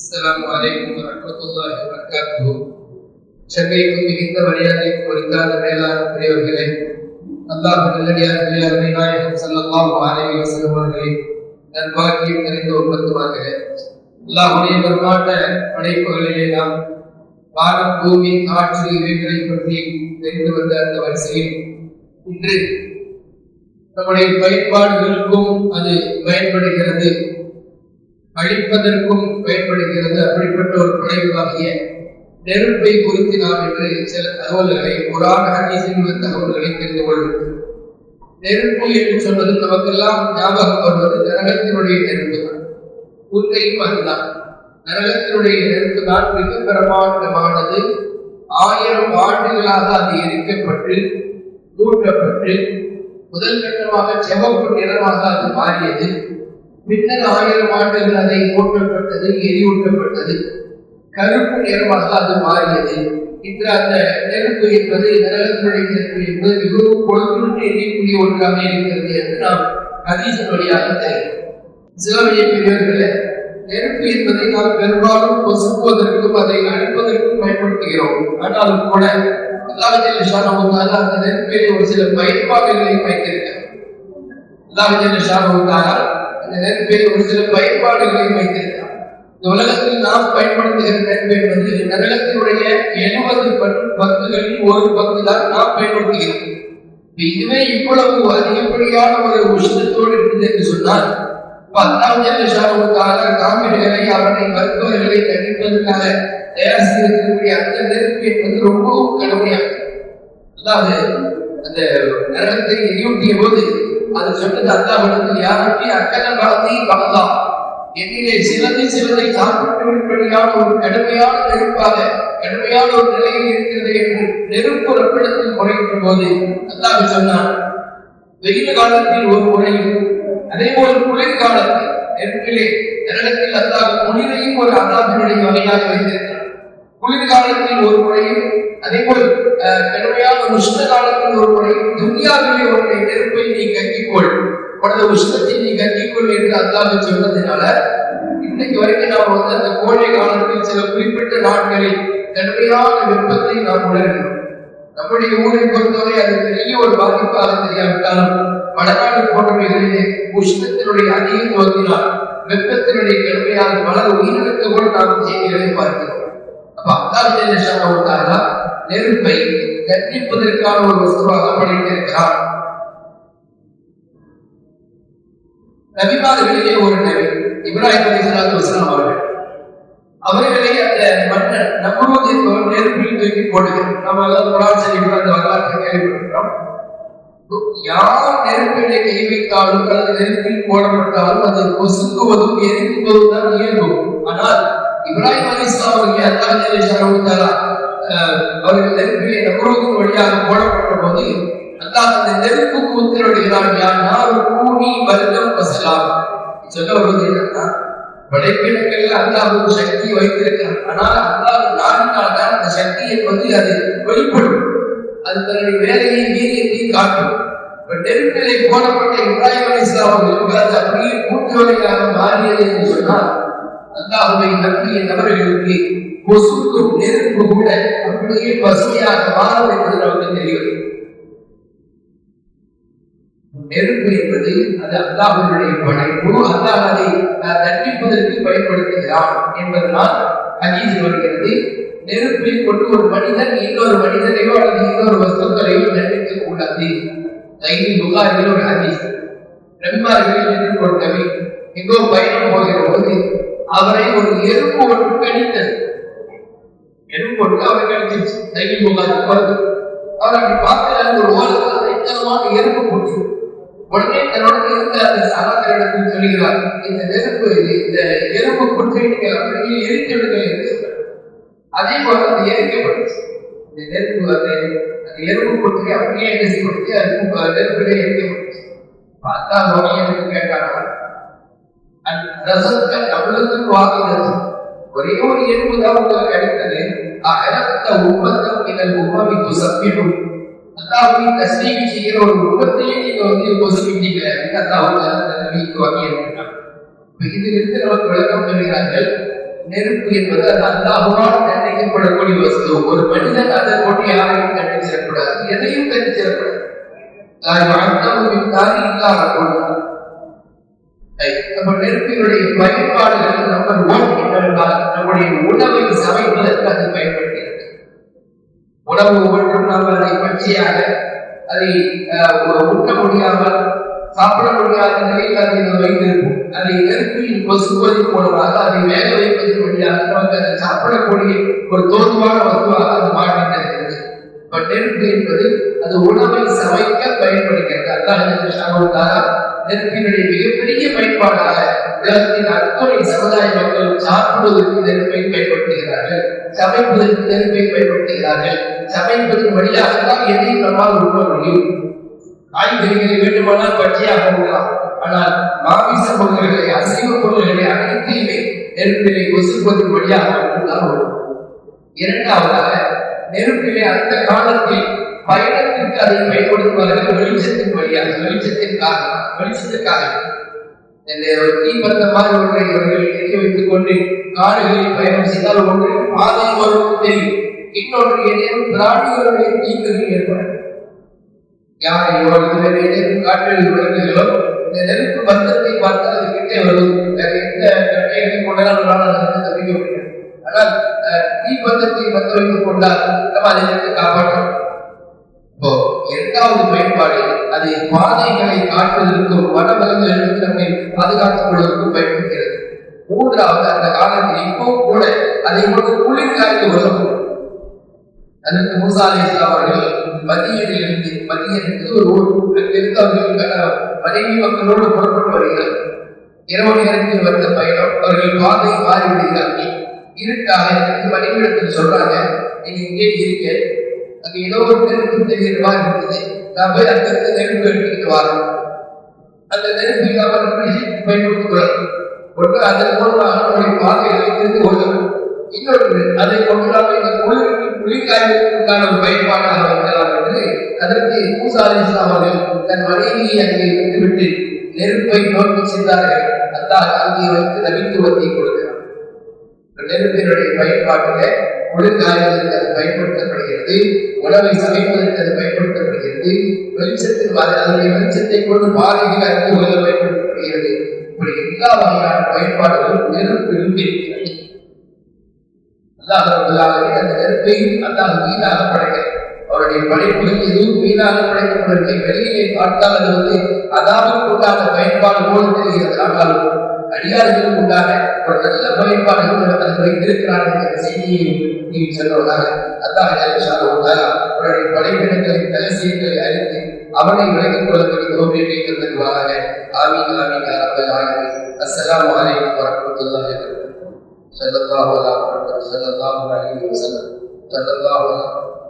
السلام عليكم ورحمة الله وبركاته சங்கைக்கும் மிகுந்த மரியாதைக்கும் குறித்தான மேலான பெரியவர்களே அல்லாஹ் நல்லடியார்களே அருமை நாயகம் ஸல்லல்லாஹு அலைஹி வஸல்லம் அவர்களே நற்பாக்கியம் நிறைந்த உம்மத்துமார்களே அல்லாஹ்வுடைய பிரம்மாண்ட படைப்புகளிலே நாம் வானம் பூமி காற்று இவைகளை பற்றி தெரிந்து வந்த அந்த வரிசையில் இன்று நம்முடைய பயன்பாடுகளுக்கும் அது பயன்படுகிறது அழிப்பதற்கும் பயன்படுகிறது அப்படிப்பட்ட ஒரு படைப்பாகிய நெருப்பை குறித்து என்று சில தகவல்களை குரான் தகவல்களை தெரிந்து கொள்வோம் நெருப்பு என்று சொன்னது நமக்கெல்லாம் ஞாபகம் வருவது நரகத்தினுடைய நெருப்பு தான். உண்மையும் அதுதான். நரகத்தினுடைய நெருப்பு தான் மிக பிரமாண்டமானது. ஆயிரம் ஆண்டுகளாக அது எரிக்கப்பட்டு மூட்டப்பட்டு முதல் கட்டமாக செவப்பு நிறமாக அது மாறியது. பின்னர் ஆயிரம் ஆண்டுகள் அதை ஓட்டப்பட்டது எரியூட்டப்பட்டது. கருப்பு நிறமாக அது மாறியது. இன்று அந்த நெருப்பு என்பது நரகத்தினுடைய நெருப்பு என்பது மிகவும் கொழுந்து எரியக்கூடிய ஒன்றாக இருக்கிறது என்று நாம் ஹதீஸ் வழியாக தெரியும் இஸ்லாமிய பெரியவர்களே நெருப்பு என்பதை நாம் பெரும்பாலும் பொசுக்குவதற்கும் அதை அழிப்பதற்கும் பயன்படுத்துகிறோம். ஆனாலும் கூட அல்லாஹ் அந்த நெருப்பிலே ஒரு சில பயன்பாடுகளை வைத்திருக்கிறார். அல்லாஹ் அந்த நெருப்பில் ஒரு சில பயன்பாடுகளையும் வைத்திருக்கிறார். இந்த உலகத்தில் நாம் பயன்படுத்துகிற நெருப்பு என்பது நரகத்தினுடைய எழுபது பங்குகளில் ஒரு பங்கு தான் நாம் பயன்படுத்துகிறோம். இதுவே இவ்வளவு அதிகப்படியான ஒரு உஷ்ணத்தோடு இருந்தது என்று சொன்னால் பத்தாவது காப்பீடுகளை அவனை மருத்துவர்களை தண்டிப்பதற்காக தயார் செய்திருக்கக்கூடிய அந்த நெருப்பு என்பது ரொம்ப கடுமையானது. அதாவது அந்த நரகத்தை எரியூட்டிய போது அது சொன்னது அல்லாஹிடத்தில் யாருக்கு அக்கன காலத்தையும் பகலா என்னிலே சிலதை சிறந்தை சாப்பிட்டு விடும்படியான ஒரு கடுமையான நெருப்பாக கடுமையான ஒரு நிலையில் இருக்கிறது என்று நெருப்பு ரப்பிடத்தில் குறைகின்ற போது அல்லாஹ் சொன்னான் வெயில் காலத்தில் ஒரு முறையில் அதே போல் குளிர்காலத்தில் நெருப்பிலே நரகத்தில் அல்லாஹ் குளிரையும் ஒரு அல்லாஹினுடைய வகையாக வைத்திருக்கிறார் குளிர்காலத்தில் ஒரு முறையும் அதே போல் கடுமையான உஷ்ண காலத்தில் ஒரு முறையும் துன்யாவிலே உன்னுடைய நெருப்பை நீ கட்டிக்கொள் உனது உஷ்ணத்தை நீ கட்டிக்கொள் என்று அல்லாஹ் சொன்னதுனால இன்னைக்கு வரைக்கும் நாம் வந்து அந்த கோடை காலத்தில் சில குறிப்பிட்ட நாட்களில் கடுமையான வெப்பத்தை நாம் உணர்கிறோம். நம்முடைய ஊரை பொறுத்தவரை அது பெரிய ஒரு பாதிப்பாக தெரியாவிட்டாலும் வடநாடு போன்றவைகளிலே உஷ்ணத்தினுடைய அதிகத்துவத்தினால் வெப்பத்தினுடைய கடுமையான பல உயிரிழக்க கூட நாம் செய்திகளை பார்க்கிறோம். நெருப்பை கற்பிப்பதற்கான ஒரு வஸ்துவாக படைத்திருக்கிறார் நபிமார்களிலே ஒரு நபி இப்ராஹிம் அலி சலாத்து வசலாம் அவர்கள். அவர்களை அந்த மன்னன் நம்மளோடு இருப்பவர் நெருப்பில் தூக்கி போடுகிறார். நம்ம எல்லாம் குரான் செய்யப்பட்ட அந்த வரலாற்றை கேள்விப்பட்டிருக்கிறோம். யார் நெருப்பிலே கை வைத்தாலும் அல்லது நெருப்பில் போடப்பட்டாலும் அது பொசுக்குவதும் எரிக்குவதும் தான் இயல்பு. ஆனால் இப்ராஹிம் அலி இஸ்லாம் அவர்கள் அவர்கள் நெருப்பிய நபுரத்தின் வழியாக போடப்பட்ட போது அல்லாஹ் அந்த நெருப்புக்கு உத்தரவிடுகிறான் யார்? நான் கூனி வர்க்கம் வசலாம் சொல்ல வருவது என்னன்னா படைப்பினங்கள் அல்லாஹ் ஒரு சக்தி வைத்திருக்கிறார் ஆனால் அல்லாஹ் நாடினால் தான் அந்த சக்தி என்பது அது வெளிப்படும். அது தன்னுடைய வேலையை வீரியத்தையும் காட்டும். நெருப்பிலை போடப்பட்ட இப்ராஹிம் அலி இஸ்லாம் அவர்களுக்கு அது அப்படியே கூட்டு வழியாக மாறியது என்று சொன்னால் அல்லாஹுவை நம்பிய நபர்களுக்கு கொசுக்கும் நெருப்பு கூட அப்படியே பசுமையாக மாறும் என்பது நமக்கு தெரியும். நெருப்பு என்பது அது அல்லாஹுடைய படைப்பு அல்லாஹ் அதை தண்டிப்பதற்கு பயன்படுத்துகிறான் என்பதனால் ஹதீஸ் வருகிறது. நெருப்பை கொண்டு ஒரு மனிதன் இன்னொரு மனிதனையோ அல்லது இன்னொரு வஸ்துக்களையோ தண்டிக்க கூடாது. தைனி புகாரில் ஒரு ஹதீஸ். ரவிமார்கள் என்று ஒரு கவி எங்கோ பயணம் போகிற போது அவரை ஒரு எறும்பு ஒன்று கணித்தது எறும்பு ஒன்று அவரை கணிச்சிருச்சு தைனி போகாது வருது அவர் அப்படி பார்க்கிற அந்த ஒரு ஓரத்தில் தைத்தனமான எறும்பு போட்டு உடனே தன்னோட இருந்த அந்த சகாக்கரிடத்தில் சொல்கிறார் இந்த நெருப்பு இந்த எறும்பு குற்றை நீங்கள் அப்படியே எரித்து என்று அதே போல அது எரிக்கப்பட்டுச்சு. இந்த நெருப்பு அந்த அந்த எறும்பு குற்றை அப்படியே என்ன செய்யப்பட்டு அது நெருப்பிலே எரிக்கப்பட்டுச்சு. பார்த்தா உடனே எனக்கு கேட்டாங்க ரசத்தை தமிழுக்கு வாங்கினது ஒரே ஒரு எறும்பு தான் உங்களுக்கு கிடைத்தது. அகரத்த உம்மத்தம் நீங்கள் உம்மவி துசப்பிடும் அல்லாஹ்வை தஸ்மீகி செய்கிற ஒரு உருவத்தையே நீங்க வந்து பொசுக்கிட்டீங்க அப்படின்னு வாங்கி இருக்கிறார் இதிலிருந்து நமக்கு விளக்கம் நெருப்பு என்பது அது அல்லாஹுவால் வஸ்து. ஒரு மனிதன் அதை கொண்டு யாரையும் எதையும் நம்ம நெருப்பினுடைய பயன்பாடுகள் நம்பர் ஒன் என்னவென்றால் நம்முடைய உணவை சமைப்பதற்கு அது பயன்படுகிறது. உணவு ஒவ்வொன்றும் நாம் அதை பச்சையாக அதை உண்ண முடியாமல் சாப்பிட முடியாத நிலையில் அதை நாம் வைத்திருப்போம் அதை நெருப்பில் கொசுவது மூலமாக அதை வேக வைப்பதன் வழியாக நமக்கு அதை சாப்பிடக்கூடிய ஒரு தோதுவான வசுவாக அது மாறிவிட்டது நெருப்பு என்பது அது உணவை சமைக்க பயன்படுகிறது. அல்லாஹ் நெருப்பினுடைய மிகப்பெரிய பயன்பாடாக உலகத்தின் அத்தனை சமுதாய மக்கள் சாப்பிடுவதற்கு நெருப்பை பயன்படுத்துகிறார்கள். சமைப்பதற்கு நெருப்பை பயன்படுத்துகிறார்கள். சமைப்பதன் வழியாகத்தான் எதையும் நம்மால் உண்ண முடியும். காய்கறிகளை வேண்டுமானால் பச்சையாக உண்ணலாம். ஆனால் மாமிச பொருள்களை அசைவ பொருள்களை அனைத்தையுமே நெருப்பிலை ஒசுப்பதன் வழியாக மட்டும்தான் வரும் இரண்டாவதாக நெருப்பிலே அந்த காலத்தில் பயணத்திற்கு அதை பயன்படுத்துவார்கள். வெளிச்சத்தின் வழியாக வெளிச்சத்தின் காரணம் வெளிச்சத்திற்காக தீபந்த மாதிரி ஒன்றை அவர்கள் எரிய வைத்துக் கொண்டு காடுகளில் பயணம் செய்தால் ஒன்று பாதை ஒருவருக்கு தெரியும் இன்னொன்று ஏதேனும் பிராணிகளுடைய தீங்குகள் ஏற்படும். யார் அல்லது ஏதேனும் காற்றில் விலங்குகளோ இந்த நெருப்பு பந்தத்தை பார்த்தால் அது கிட்டே வருவது எந்த கட்டைகளை கொண்டாலும் தப்பிக்க முடியும் ஆனால் தீபந்தத்தை பத்த வைத்துக் கொண்டால் நம்ம அதிலிருந்து காப்பாற்றணும் இப்போ இரண்டாவது பயன்பாடு அது பாதைகளை காட்டுவதற்கும் வனவிலங்குகளிலிருந்து நம்மை பாதுகாத்துக் கொள்வதற்கும் பயன்படுகிறது. மூன்றாவது அந்த காலத்தில் இப்போ கூட அதை கொண்டு குளிர் வரும் அதற்கு மூசாலை அவர்கள் மதியனிலிருந்து மதியன் என்பது ஒரு ஊர் மனைவி மக்களோடு புறப்பட்டு வருகிறார் இரவு நேரத்தில் வந்த பயணம் அவர்கள் பாதை மாறிவிடுகிறார்கள். இருட்டாக எனக்கு மனைவிடத்தில் சொல்றாங்க நீங்க இங்கே இருக்க அங்க ஏதோ ஒரு நெருப்பு நாம் போய் அங்கிருந்து நெருப்பு எடுத்துக்கிட்டு வரோம். அந்த நெருப்பை அவர்கள் பயன்படுத்துகிறார் ஒன்று அதன் மூலமாக நம்முடைய பாதைகளை தெரிந்து கொள்ளும் இன்னொன்று அதை கொண்டு நாம் இந்த குளிர் குளிர்காய்வதற்கான ஒரு பயன்பாடாக வைக்கலாம் என்று அதற்கு மூசாலை அவர்கள் தன் மனைவியை அங்கே விட்டுவிட்டு நெருப்பை நோக்கி சென்றார்கள். அல்லாஹ் அங்கே வைத்து நபித்துவத்தை கொடுக்கிறார் நெருப்பினுடைய பயன்பாட்டில குளிர்காய்வதற்கு அது பயன்படுத்தப்படுகிறது. உணவை சமைப்பதற்கு அது பயன்படுத்தப்படுகிறது. வெளிச்சத்தில் அதனுடைய வெளிச்சத்தை கொண்டு பாதைகள் அறிந்து கொள்ள பயன்படுத்தப்படுகிறது. இப்படி எல்லா வகையான பயன்பாடுகளும் நெருப்பு இருந்திருக்கிறது அல்லாஹ் அந்த நெருப்பை அல்லாஹ் வீணாக படைக்க அவருடைய படைப்புகள் எதுவும் வீணாக படைக்கப்படவில்லை. வெளியிலே பார்த்தால் அது வந்து அதாவது உண்டான பயன்பாடு போல தெரிகிறது. ஆனாலும் அடியார்களுக்கு உண்டாக ஒரு நல்ல பயன்பாடுகள் அதை வைத்திருக்கிறார் என்ற செய்தியை நீ சொன்னவர்களாக அத்தாக அவருடைய படைப்பினங்களை தலசியங்களை அறிந்து அவனை விலகிக் கொள்ளக்கூடிய தோல்வியை தருவாராக. ஆமீன் ஆமீன் அரபல் ஆலமீன். அஸ்லாம் வலைக்கும் வரஹ்மத்துல்லாஹி வபரகாத்துஹு. ஸல்லல்லாஹு அலைஹி வஸல்லம் சல்லல்லாஹு அலைஹி வஸல்லம். சல்லல்லாஹு அலைஹி